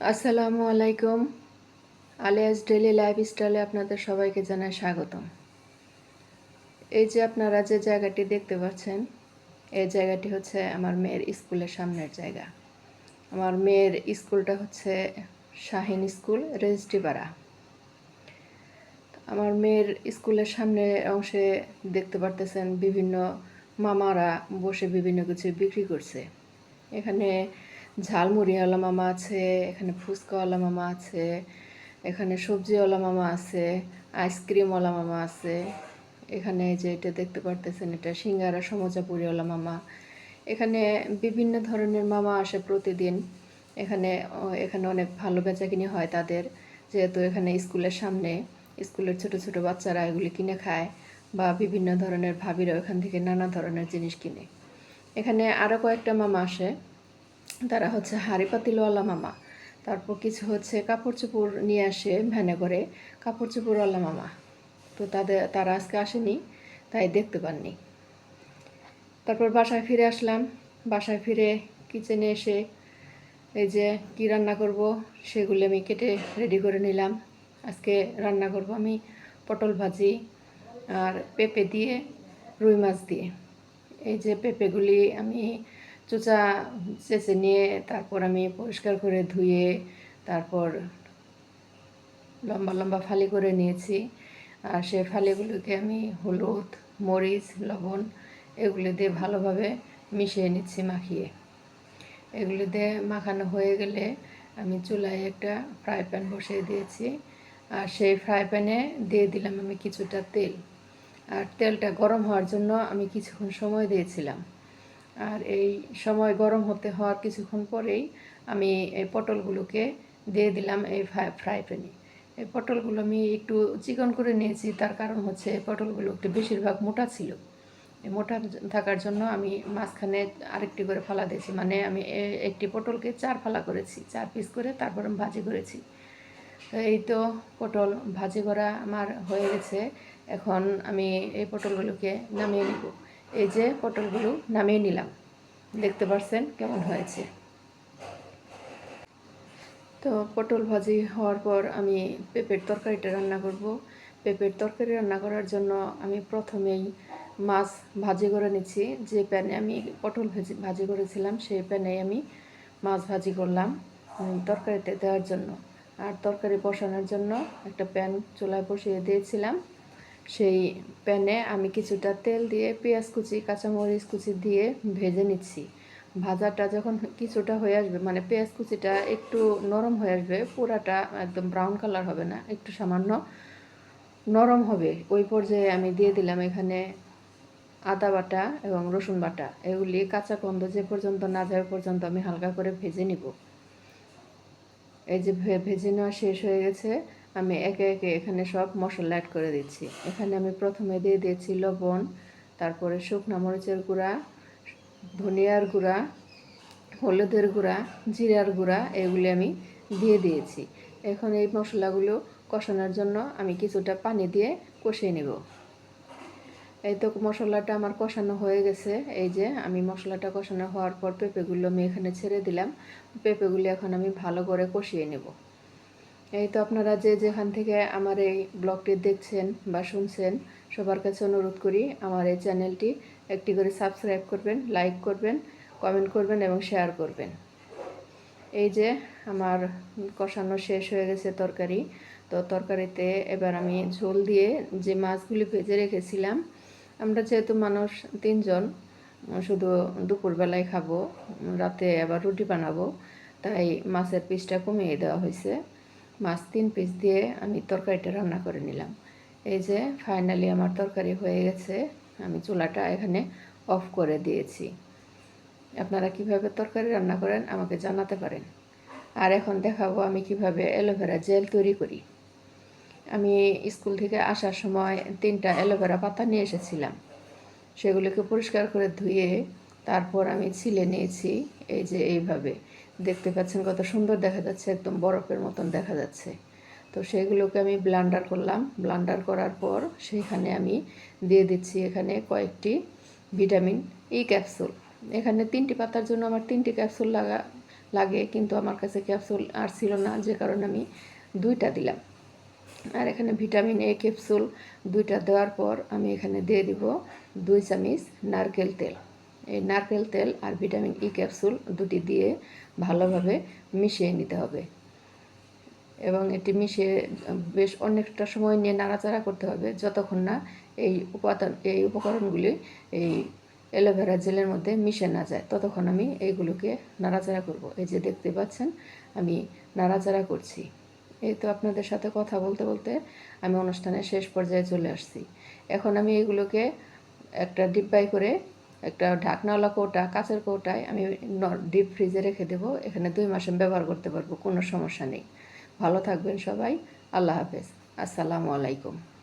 আসসালামু আলাইকুম। Alias daily লাইফস্টাইলে আপনাদের সবাইকে জানাই স্বাগতম। এই যে আপনারা যে জায়গাটি দেখতে পাচ্ছেন, এই জায়গাটি হচ্ছে আমার মেয়ের স্কুলের সামনের জায়গা। আমার মেয়ের স্কুলটা হচ্ছে শাহিন স্কুল রেজিস্ট্রিপাড়া আমার মেয়ের স্কুলের সামনে অংশে দেখতে পারতেছেন বিভিন্ন মামারা বসে বিভিন্ন কিছু বিক্রি করছে। এখানে ঝালমুড়িওয়ালা মামা আছে, এখানে ফুচকাওয়ালা মামা আছে, এখানে সবজিওয়ালা মামা আছে, আইসক্রিমওয়ালা মামা আছে। এখানে যে এটা দেখতে পারতেছেন, এটা সিঙ্গারা সমজাপুরিওয়ালা মামা। এখানে বিভিন্ন ধরনের মামা আসে প্রতিদিন। এখানে এখানে অনেক ভালো বেচাকিনি হয় তাদের। যেহেতু এখানে স্কুলের সামনে, স্কুলের ছোট ছোট বাচ্চারা এগুলি কিনে খায় বা বিভিন্ন ধরনের ভাবিরা এখান থেকে নানা ধরনের জিনিস কিনে। এখানে আরও কয়েকটা মামা আসে। তারা হচ্ছে হাঁড়ি পাতিলওয়ালা মামা। তারপর কিছু হচ্ছে কাপড় চোপড় নিয়ে আসে ভ্যানে করে, কাপড় চোপড়ওয়ালা মামা। তো তাদের, তারা আজকে আসেনি, তাই দেখতে পাননি। তারপর বাসায় ফিরে আসলাম। বাসায় ফিরে কিচেনে এসে এই যে কি রান্না করব সেগুলো আমি কেটে রেডি করে নিলাম। আজকে রান্না করব আমি পটল ভাজি আর পেঁপে দিয়ে রুই মাছ দিয়ে। এই যে পেঁপেগুলি আমি চোচা চেঁচে নিয়ে তারপর আমি পরিষ্কার করে ধুয়ে তারপর লম্বা লম্বা ফালি করে নিয়েছি। আর সেই ফালিগুলোকে আমি হলুদ, মরিচ, লবণ এগুলো দিয়ে ভালোভাবে মিশিয়ে নিচ্ছি মাখিয়ে। এগুলো দিয়ে মাখানো হয়ে গেলে আমি চুলায় একটা ফ্রাই প্যান বসিয়ে দিয়েছি। আর সেই ফ্রাই প্যানে দিয়ে দিলাম আমি কিছুটা তেল। আর তেলটা গরম হওয়ার জন্য আমি কিছুক্ষণ সময় দিয়েছিলাম। আর এই সময় গরম হতে হওয়ার কিছুক্ষণ পরেই আমি এই পটলগুলোকে দিয়ে দিলাম এই ফ্রাই প্যানে। এই পটলগুলো আমি একটু চিকন করে নিয়েছি, তার কারণ হচ্ছে পটলগুলো একটু বেশিরভাগ মোটা ছিল। মোটা থাকার জন্য আমি মাঝখানে আরেকটি করে ফালা দিয়েছি মানে আমি একটি পটলকে চার ফালা করেছি, চার পিস করে তারপর আমি ভাজি করেছি। তো এই তো পটল ভাজি করা আমার হয়ে গেছে, এখন আমি এই পটলগুলোকে নামিয়ে নিব। এই যে পটলগুলো নামিয়ে নিলাম। দেখতে পারছেন কেমন হয়েছে। তো পটল ভাজি হওয়ার পর আমি পেঁপের তরকারিটা রান্না করব। পেঁপের তরকারি রান্না করার জন্য আমি প্রথমেই মাছ ভাজি করে নিচ্ছি। যে প্যানে আমি পটল ভাজি ভাজি করেছিলাম, সেই প্যানে আমি মাছ ভাজি করলাম তরকারিতে দেওয়ার জন্য। আর তরকারি বসানোর জন্য একটা প্যান চুলায় বসিয়ে দিয়েছিলাম। সেই প্যানে আমি কিছুটা তেল দিয়ে পেঁয়াজ কুচি, কাঁচামরিচ কুচি দিয়ে ভেজে নিচ্ছি। ভাজাটা যখন কিছুটা হয়ে আসবে মানে পেঁয়াজ কুচিটা একটু নরম হয়ে আসবে, পুরাটা একদম ব্রাউন কালার হবে না, একটু সামান্য নরম হবে। ওই পর্যায়ে আমি দিয়ে দিলাম এখানে আদা বাটা এবং রসুন বাটা। এগুলি কাঁচা কন্দ যে পর্যন্ত না যাওয়া পর্যন্ত আমি হালকা করে ভেজে নিব। এই যে ভেজে নেওয়া শেষ হয়ে গেছে। আমি একে একে এখানে সব মশলা অ্যাড করে দিচ্ছি। এখানে আমি প্রথমে দিয়ে দিয়েছি লবণ, তারপরে শুকনা মরিচের গুঁড়া, ধনিয়ার গুঁড়া, হলুদের গুঁড়া, জিরার গুঁড়া, এগুলি আমি দিয়ে দিয়েছি। এখন এই মশলাগুলো কষানোর জন্য আমি কিছুটা পানি দিয়ে কষিয়ে নেব। এই তো মশলাটা আমার কষানো হয়ে গেছে। এই যে আমি মশলাটা কষানো হওয়ার পর পেঁপেগুলো আমি এখানে ছেড়ে দিলাম। পেঁপেগুলি এখন আমি ভালো করে কষিয়ে নেব। এই তো আপনারা যে যেখান থেকে আমার এই ব্লগটি দেখছেন বা শুনছেন, সবার কাছে অনুরোধ করি আমার এই চ্যানেলটি একটি করে সাবস্ক্রাইব করবেন, লাইক করবেন, কমেন্ট করবেন এবং শেয়ার করবেন। এই যে আমার কষানো শেষ হয়ে গেছে তরকারি, তো তরকারিতে এবার আমি ঝোল দিয়ে যে মাছগুলি ভেজে রেখেছিলাম, আমরা যেহেতু মানুষ তিনজন, শুধু দুপুরবেলায় খাব, রাতে আবার রুটি বানাবো, তাই মাছের পিসটা কমিয়ে দেওয়া হয়েছে। মাছ তিন পিস দিয়ে আমি তরকারিটা রান্না করে নিলাম। এই যে ফাইনালি আমার তরকারি হয়ে গেছে, আমি চুলাটা এখানে অফ করে দিয়েছি। আপনারা কীভাবে তরকারি রান্না করেন আমাকে জানাতে পারেন। আর এখন দেখাবো আমি কীভাবে অ্যালোভেরা জেল তৈরি করি। আমি স্কুল থেকে আসার সময় তিনটা অ্যালোভেরা পাতা নিয়ে এসেছিলাম। সেগুলোকে পরিষ্কার করে ধুয়ে তারপর আমি ছিলে নিয়েছি, এই যে এইভাবে। দেখতে পাচ্ছেন কত সুন্দর দেখা যাচ্ছে, একদম বরফের মতন দেখা যাচ্ছে। তো সেগুলোকে আমি ব্লান্ডার করলাম। ব্লান্ডার করার পর সেইখানে আমি দিয়ে দিচ্ছি এখানে কয়েকটি ভিটামিন ই ক্যাপসুল। এখানে তিনটি পাতার জন্য আমার তিনটি ক্যাপসুল লাগা, লাগে, কিন্তু আমার কাছে ক্যাপসুল আর ছিল না, যে কারণে আমি দুইটা দিলাম। আর এখানে ভিটামিন এ ক্যাপসুল দুইটা দেওয়ার পর আমি এখানে দিয়ে দিব দুই চামচ নারকেল তেল। এই নারকেল তেল আর ভিটামিন ই ক্যাপসুল দুটি দিয়ে ভালোভাবে মিশিয়ে নিতে হবে। এবং এটি মিশিয়ে বেশ অনেকটা সময় নিয়ে নাড়াচাড়া করতে হবে যতক্ষণ না এই উপাদান, এই উপকরণগুলি এই অ্যালোভেরা জেলের মধ্যে মিশে না যায়। ততক্ষণ আমি এইগুলোকে নাড়াচাড়া করব। এই যে দেখতে পাচ্ছেন, আমি নাড়াচাড়া করছি। এই তো আপনাদের সাথে কথা বলতে বলতে আমি অনুষ্ঠানের শেষ পর্যায়ে চলে আসছি। এখন আমি এগুলোকে একটা ডিব্বাই করে একটা ঢাকনাওয়ালা কৌটা, কাঁচের কৌটায় আমি ডিপ ফ্রিজে রেখে দেবো। এখানে দুই মাসে ব্যবহার করতে পারব, কোনো সমস্যা নেই। ভালো থাকবেন সবাই, আল্লাহ হাফেজ। আসসালামু আলাইকুম।